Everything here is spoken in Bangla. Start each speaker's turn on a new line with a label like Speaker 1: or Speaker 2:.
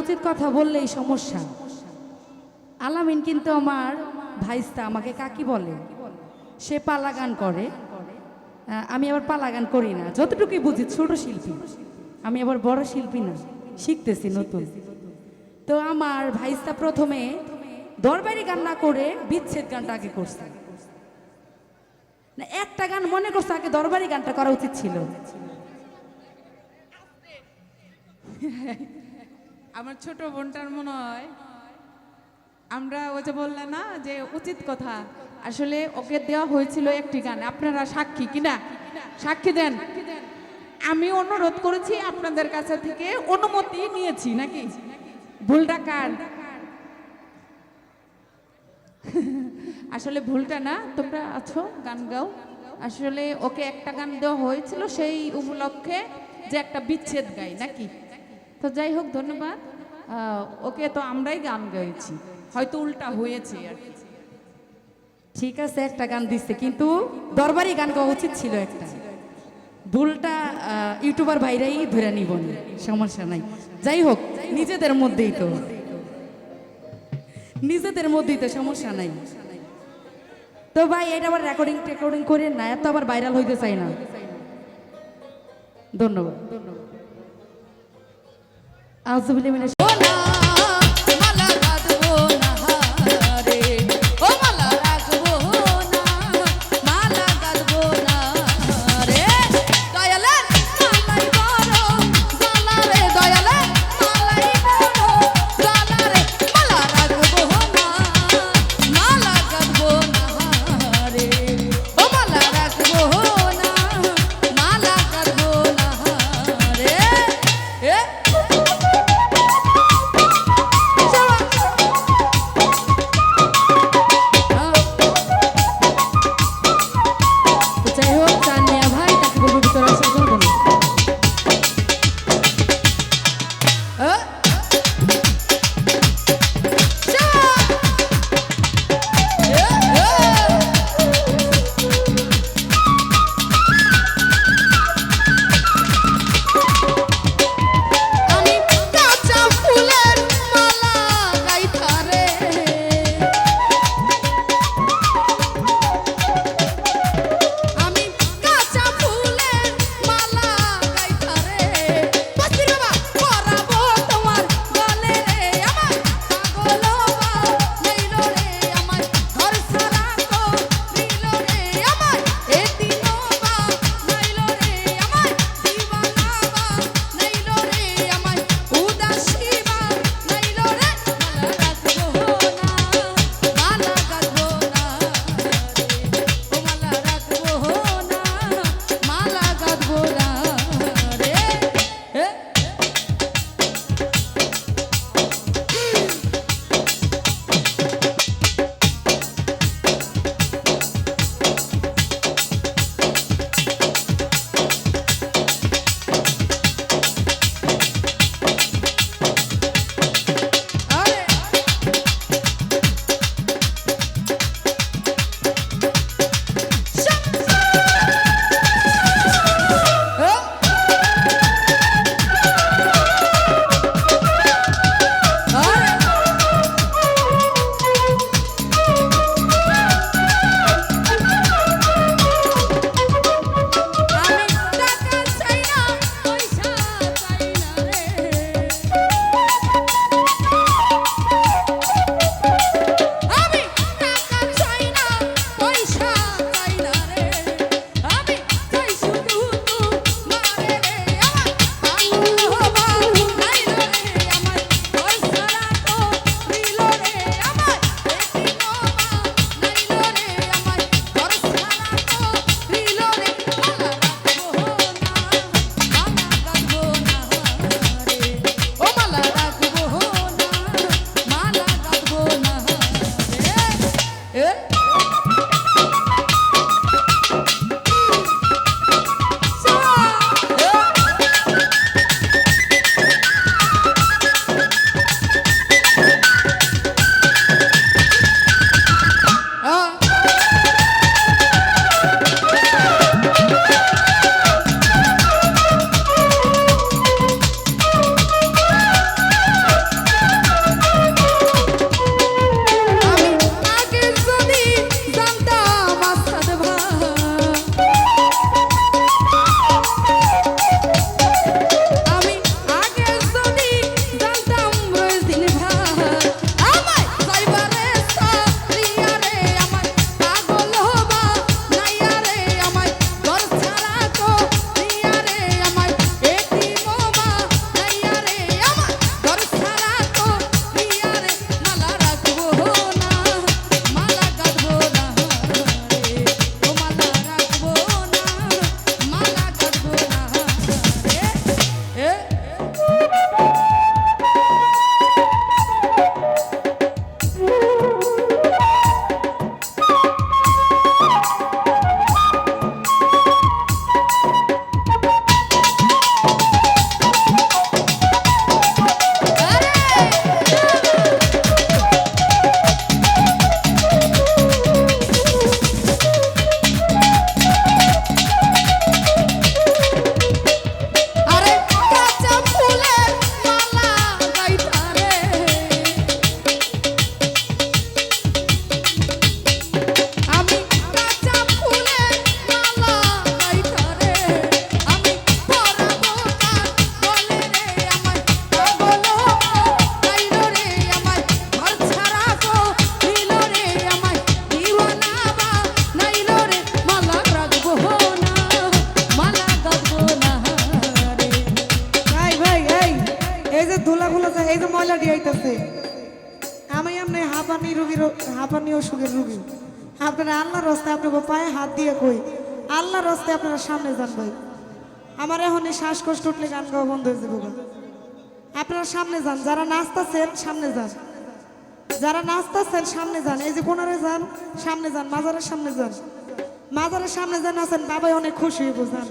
Speaker 1: উচিত কথা বললেই সমস্যা। আলামিন কিন্তু আমার ভাইস্তা, আমাকে কাকি বলে। সে পালা গান করে আমি আবার পালা গান করি না। যতটুকুই বুঝি ছোট শিল্পী। আমি আবার বড় শিল্পী না, শিখতেছি নতুন। তো আমার ভাইস্তা প্রথমে দরবারি গান না করে বিচ্ছেদ গানটা আগে করছে। না, একটা গান মনে করছে আগে দরবারি গানটা করা উচিত ছিল।
Speaker 2: আমার ছোট বোনটার মনে হয় আমরা ওই যে বললে না যে উচিত কথা, আসলে ওকে দেওয়া হয়েছিল একটি গান। আপনারা সাক্ষী কিনা? সাক্ষী দেন। আমি অনুরোধ করেছি আপনাদের কাছে থেকে অনুমতি নিয়েছি নাকি? ভুলটা কার আসলে ভুলটা না, তোমরা আছো, গান গাও। আসলে ওকে একটা গান দেওয়া হয়েছিল সেই উপলক্ষে যে একটা বিচ্ছেদ গাই, নাকি? তো যাই হোক, ধন্যবাদ। ওকে তো আমরাই গান গাইছি। হয়তো উল্টা হয়েছে আর কি।
Speaker 1: ঠিক আছে, একটা গান দিচ্ছে কিন্তু দরবারি গান গাওয়া উচিত ছিল একটা। ভুলটা ইউটিউবার ভাইরাই ধরে নিব সমস্যা নাই। যাই হোক, নিজেদের মধ্যেই তো। নিজেদের মধ্যেই তো সমস্যা নাই। তো ভাই, এটা আবার রেকর্ডিং টেকর্ডিং করে না, এত আবার ভাইরাল হইতে চাই না। ধন্যবাদ
Speaker 3: ধন্যবাদ। أعوذ بالله من অসুখের রুগী। আপনারা আল্লাহর রাস্তায় আপনাকে পায়ে হাত দিয়ে কই, আল্লাহর রাস্তায় আপনারা সামনে যান ভাই। আমার এখন এই শ্বাসকষ্ট উঠলে গান গাওয়া বন্ধ হয়ে যাব। আপনারা সামনে যান, যারা নাচতেছেন, সামনে যান। যারা নাচতেছেন, সামনে যান। এই যে কোনারে যান, সামনে যান, মাজারের সামনে যান। মাজারের সামনে যান আছেন বাবাই অনেক খুশি হয়ে বোঝান